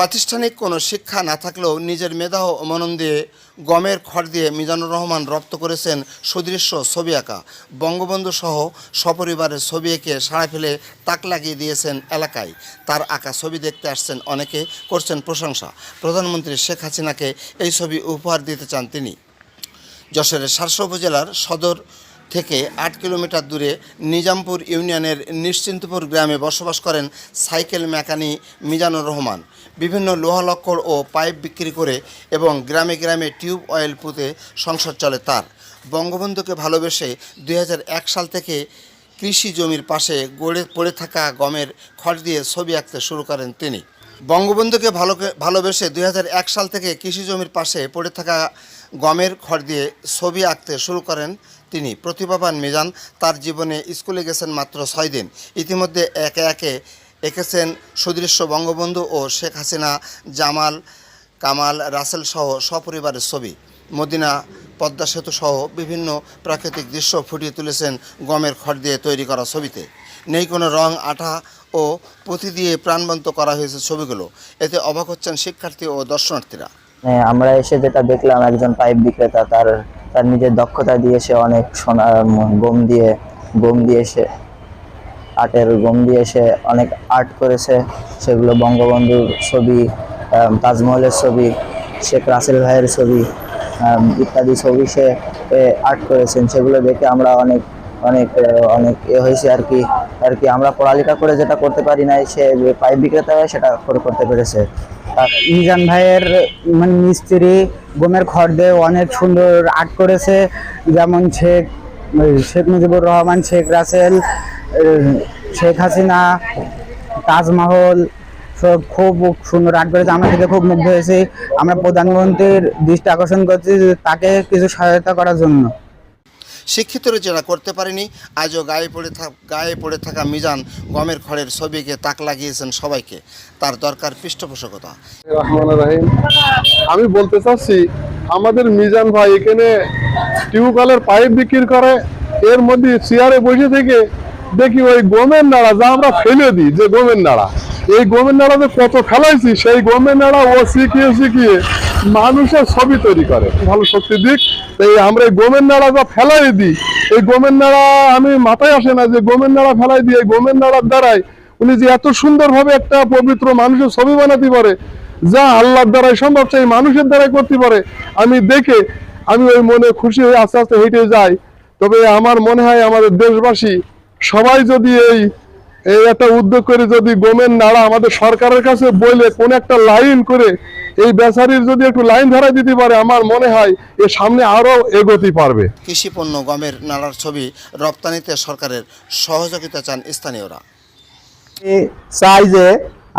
প্রাতিষ্ঠানিক কোনো শিক্ষা না থাকলেও নিজের মেধা ও মনন দিয়ে গমের খড় দিয়ে মিজানুর রহমান রপ্ত করেছেন সুদৃশ্য ছবি আঁকা। বঙ্গবন্ধু সহ সপরিবারের ছবি এঁকে সাড়া ফেলে তাক লাগিয়ে দিয়েছেন এলাকায়। তার আঁকা ছবি দেখতে আসছেন অনেকে, করছেন প্রশংসা। প্রধানমন্ত্রী শেখ হাসিনাকে এই ছবি উপহার দিতে চান তিনি। যশোরের সারসা উপজেলার সদর থেকে আট কিলোমিটার দূরে নিজামপুর ইউনিয়নের নিশ্চিন্তপুর গ্রামে বসবাস করেন সাইকেল মেকানি মিজানুর রহমান। বিভিন্ন লোহালক্কড় ও পাইপ বিক্রি করে এবং গ্রামে গ্রামে টিউব অয়েল পুঁতে সংসার চলে তার। বঙ্গবন্ধুকে ভালোবেসে দুই হাজার এক সাল থেকে কৃষি জমির পাশে গড়ে পড়ে থাকা গমের খড় দিয়ে ছবি আঁকতে শুরু করেন তিনি। বঙ্গবন্ধুকে ভালো ভালোবেসে দুই হাজার এক সাল থেকে কৃষি জমির পাশে পড়ে থাকা গমের খড় দিয়ে ছবি আঁকতে শুরু করেন তিনি প্রতিভাবান মিজান তার জীবনে স্কুলে গেছেন মাত্র ছয় দিন। ইতিমধ্যে একে একে এঁকেছেন সুদৃশ্য বঙ্গবন্ধু ও শেখ হাসিনা জামাল কামাল রাসেল সহ সপরিবারের ছবি। মদিনা পদ্মা সেতু সহ বিভিন্ন প্রাকৃতিক দৃশ্য ফুটিয়ে তুলেছেন গমের খড় দিয়ে তৈরি করা ছবিতে। নেই কোনো রং আঠা ও পুঁথি দিয়ে প্রাণবন্ত করা হয়েছে ছবিগুলো। এতে অবাক হচ্ছেন শিক্ষার্থী ও দর্শনার্থীরা। হ্যাঁ, আমরা এসে যেটা দেখলাম একজন পাইপ বিক্রেতা তার তার নিজের দক্ষতা দিয়ে সে অনেক সোনা গম দিয়ে গম দিয়ে সে আর্টের গম দিয়ে সে অনেক আর্ট করেছে। সেগুলো বঙ্গবন্ধুর ছবি তাজমহলের ছবি, শেখ রাসেল ভাইয়ের ছবি ইত্যাদি ছবি সে আর্ট করেছেন। সেগুলো দেখে আমরা অনেক অনেক অনেক এ হয়েছে আর কি আর কি। আমরা পড়ালেখা করে যেটা করতে পারি নাই, সে পাইপ বিক্রেতা সেটা করতে পেরেছে। মিজান ভাইয়ের মানে মিস্ত্রি গমের খড় দিয়ে অনেক সুন্দর আর্ট করেছে। যেমন শেখ শেখ মুজিবুর রহমান, শেখ রাসেল শেখ হাসিনা, তাজমহল, সব খুব সুন্দর আর্ট করেছে। আমরা দেখে খুব মুগ্ধ হয়েছি। আমরা প্রধানমন্ত্রীর দৃষ্টি আকর্ষণ করছি তাকে কিছু সহায়তা করার জন্য। শিক্ষিতরা যেটা করতে পারেনি। আজও গায়ে পড়ে থাক গায়ে পড়ে থাকা মিজান গমের খড়ের ছবিকে তাক লাগিয়েছেন সবাইকে। তার দরকার পৃষ্ঠপোষকতা। আমি বলতে চাচ্ছি, আমাদের মিজান ভাই এখানে টিউবওয়েলের পাইপ বিক্রি করে, এর মধ্যে চেয়ারে বসে থেকে দেখি ওই গমের নাড়া যা আমরা ফেলে দিই, যে গমের নাড়া। এই গমের নাড়া যে কত ফেলাইছি সেই গমের নাড়া ও শিখিয়ে শিখিয়ে মানুষের ছবি তৈরি করে। ভালো শক্তি দিক। এই আমরা এই গমের নাড়া যা ফেলাই দিই। এই গমের নাড়া আমি মাথায় আসে না যে গমের নাড়া ফেলাই দিই এই গমের নাড়ার দ্বারাই উনি যে এত সুন্দরভাবে একটা পবিত্র মানুষের ছবি বানাতে পারে, যা আল্লাহর দ্বারাই সম্ভব, সেই মানুষের দ্বারাই করতে পারে, আমি দেখে আমি ওই মনে খুশি হয়ে আস্তে আস্তে হেঁটে যাই। তবে আমার মনে হয় আমাদের দেশবাসী সবাই যদি এই এই একটা উদ্যোগ করে যদি গমের নাড়া আমাদের সরকারের কাছে বলে কোন একটা লাইন করে এই বেচারির যদি একটু লাইন ধরা দিতে পারে আমার মনে হয় এ সামনে আরও এগোতে পারবে। কৃষি পণ্য গমের নাড়ার ছবি রপ্তানিতে সরকারের সহযোগিতা চান স্থানীয়রা। চাই যে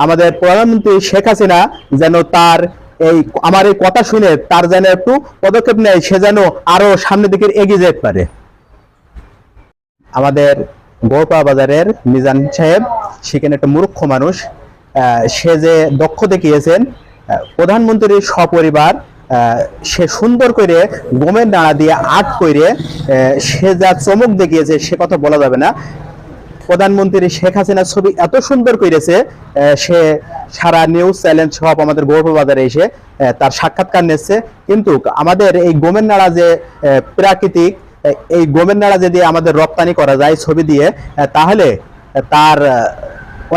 আমাদের প্রধানমন্ত্রী শেখ হাসিনা যেন তার এই আমার এই কথা শুনে তার যেন একটু পদক্ষেপ নেয় সে যেন আরও সামনের দিকে এগিয়ে যেতে পারে। আমাদের গোপা বাজারের মিজান সাহেব, সেখানে একটা মূর্খ মানুষ সে যে দক্ষ দেখিয়েছেন প্রধানমন্ত্রীর সপরিবার সে সুন্দর করে গমের নাড়া দিয়ে আর্ট করে সে যা চমক দেখিয়েছে, সে কথা বলা যাবে না। প্রধানমন্ত্রী শেখ হাসিনার ছবি এত সুন্দর করেছে সে সারা নিউজ চ্যানেল সব আমাদের বাজারে এসে তার সাক্ষাৎকার নিচ্ছে। কিন্তু আমাদের এই গোমের নাড়া যে প্রাকৃতিক এই গোমের নাড়া যদি আমাদের রপ্তানি করা যায় ছবি দিয়ে তাহলে তার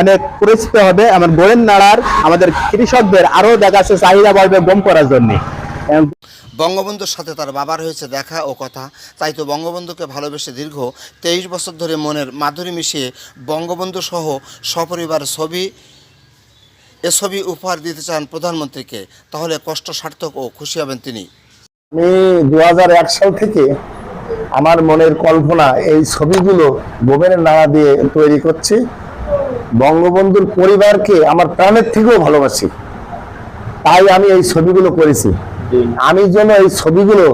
অনেক পরিচিত হবে আমার গোমের নাড়ার আমাদের কৃষকদের আরও দেখা যাচ্ছে চাহিদা বাড়বে গম করার জন্য। বঙ্গবন্ধুর সাথে তার বাবার হয়েছে দেখা ও কথা। তাই তো বঙ্গবন্ধুকে ভালোবেসে দীর্ঘ তেইশ বছর ধরে মনের মাধুরী মিশিয়ে বঙ্গবন্ধু সহ সপরিবার ছবি এ ছবি উপহার দিতে চান প্রধানমন্ত্রীকে। তাহলে কষ্ট সার্থক ও খুশি হবেন তিনি। আমি দু সাল থেকে আমার মনের কল্পনা এই ছবিগুলো গোমের নাড়া দিয়ে তৈরি করছি। বঙ্গবন্ধুর পরিবারকে আমার প্রাণের থেকেও ভালোবাসি। তাই আমি এই ছবিগুলো করেছি। আমি যেন এই ছবিগুলো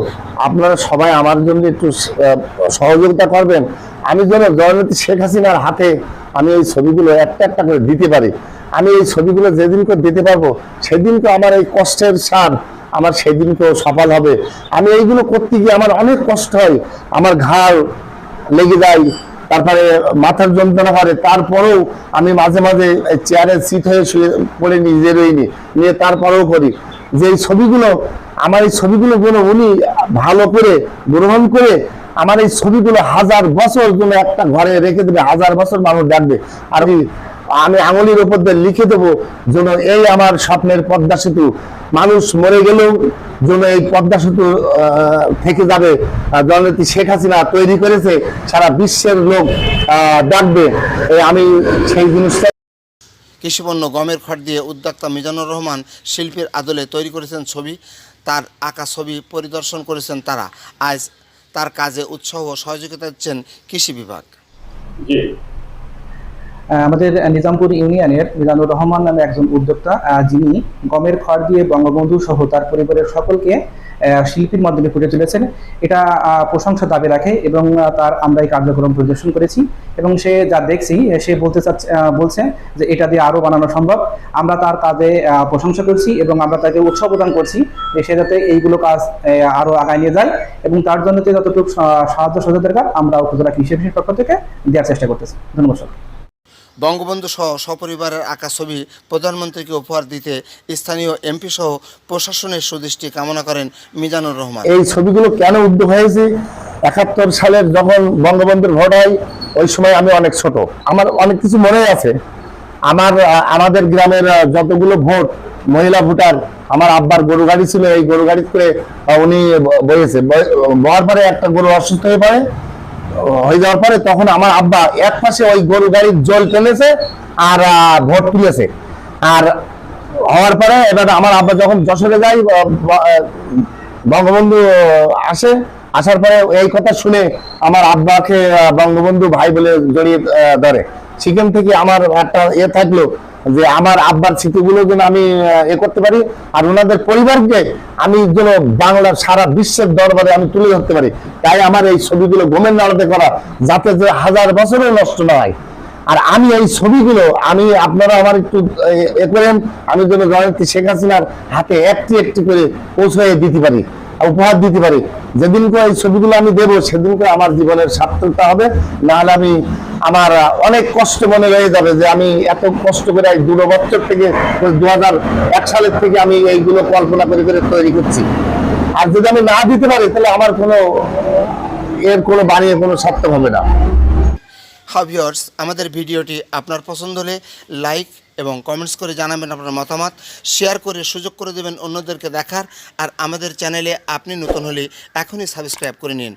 আপনারা সবাই আমার জন্য একটু সহযোগিতা করবেন। আমি যেন জয়নেত্রী শেখ হাসিনার হাতে আমি এই ছবিগুলো একটা একটা করে দিতে পারি। আমি এই ছবিগুলো যেদিন করে দিতে পারব সেদিনকে আমার এই কষ্টের সার আমার সেদিনকেও সফল হবে। আমি এইগুলো করতে গিয়ে আমার অনেক কষ্ট হয়। আমার ঘাড় লেগে যায়, তারপরে মাথার যন্ত্রণা করে তারপরেও আমি মাঝে মাঝে চেয়ারে সিট হয়ে শুয়ে পড়ে নিজে রইনি। নিয়ে তারপরেও করি। যে ছবিগুলো, আমার এই ছবিগুলো যেন উনি ভালো করে গ্রহণ করে, আমার এই ছবিগুলো হাজার বছর যেন একটা ঘরে রেখে দেবে, হাজার বছর মানুষ ডাকবে আর আমি আঙুলির উপর দিয়ে লিখে দেবো যেন এই আমার স্বপ্নের পদ্মা সেতু মানুষ মরে গেলেও যেন এই পদ্মা সেতু আহ, থেকে যাবে। জননেত্রী শেখ হাসিনা তৈরি করেছে সারা বিশ্বের লোক আহ, দেখবে আমি সেই জিনিসটা কৃষিপণ্য গমের খড় দিয়ে উদ্যোক্তা মিজানুর রহমান শিল্পীর আদলে তৈরি করেছেন ছবি। তার আঁকা ছবি পরিদর্শন করেছেন তারা। আজ তার কাজে উৎসাহ ও সহযোগিতা দিচ্ছেন কৃষি বিভাগ। আমাদের নিজামপুর ইউনিয়নের মিজানুর রহমান নামে একজন উদ্যোক্তা যিনি গমের খড় দিয়ে বঙ্গবন্ধু সহ তার পরিবারের সকলকে শিল্পীর মাধ্যমে ফুটে তুলেছেন। এটা প্রশংসা দাবি রাখে এবং তার আমরা এই কার্যক্রম পরিদর্শন করেছি এবং সে যা দেখছি সে বলতে চাচ্ছে বলছে যে এটা দিয়ে আরও বানানো সম্ভব। আমরা তার কাজে প্রশংসা করছি এবং আমরা তাকে উৎসাহ প্রদান করছি যে সে যাতে এইগুলো কাজ আহ, আরও আগায় নিয়ে যায় এবং তার জন্য যতটুকু সাহায্য সহযোগিতা দরকার আমরা উপজেলা কৃষি পক্ষ থেকে দেওয়ার চেষ্টা করতেছি। ধন্যবাদ। বঙ্গবন্ধু সহ সপরিবারের আঁকা ছবি প্রধানমন্ত্রীকে উপহার দিতে স্থানীয় এমপি সহ প্রশাসনের সুদৃষ্টি কামনা করেন মিজানুর রহমান। এই ছবিগুলো কেন উদ্যোগ হয়েছে? একাত্তর সালের যখন বঙ্গবন্ধুর ভোট হয়, ওই সময় আমি অনেক ছোট। আমার অনেক কিছু মনে আছে। আমার আমাদের গ্রামের যতগুলো ভোট, মহিলা ভোটার, আমার আব্বার গরু গাড়ি ছিল, এই গরু গাড়ি করে উনি বয়েছে বয়ে- বওয়ার পরে একটা গরু অসুস্থ হয়ে পড়ে। হয়ে যাওয়ার পরে তখন আমার আব্বা এক পাশে ওই গরু গাড়ির জল টেনেছে আর ভোট তুলেছে। আর হওয়ার পরে এবার আমার আব্বা যখন যশোরে আহ, বঙ্গবন্ধু আসে আসার পরে এই কথা শুনে আমার আব্বাকে বঙ্গবন্ধু ভাই বলে জড়িয়ে ধরে। সেখান থেকে আমার একটা ইয়ে থাকল যে আমার আব্বার স্মৃতিগুলো যেন আমি এ করতে পারি আর ওনাদের পরিবারকে আমি যেন বাংলার সারা বিশ্বের দরবারে আমি তুলে ধরতে পারি। তাই আমার এই ছবিগুলো গোমের নাড়াতে করা যাতে যে হাজার বছরও নষ্ট না হয়। আর আমি এই ছবিগুলো, আমি আপনারা আমার একটু, এ- করেন, আমি যেন জয়ন্তী শেখ হাসিনার হাতে একটি একটি করে পৌঁছে দিতে পারি, উপহার দিতে পারি। যেদিনকে এই ছবিগুলো আমি দেবো সেদিনকে আমার জীবনের সার্থকতা হবে। নাহলে আমি আমার অনেক কষ্ট মনে রয়ে যাবে যে আমি এত কষ্ট করে দুটো বছর থেকে দু এক সালের থেকে আমি এইগুলো কল্পনা করে করে তৈরি করছি। আর যদি আমি না দিতে পারি, তাহলে আমার কোনো, এর কোনো বানিয়ে কোনো সার্থক হবে না। হাভিয়ার্স আমাদের ভিডিওটি আপনার পছন্দ হলে লাইক এবং কমেন্টস করে জানাবেন আপনার মতামত শেয়ার করে সুযোগ করে দেবেন অন্যদেরকে দেখার, আর আমাদের চ্যানেলে আপনি নতুন হলে এখনই সাবস্ক্রাইব করে নিন।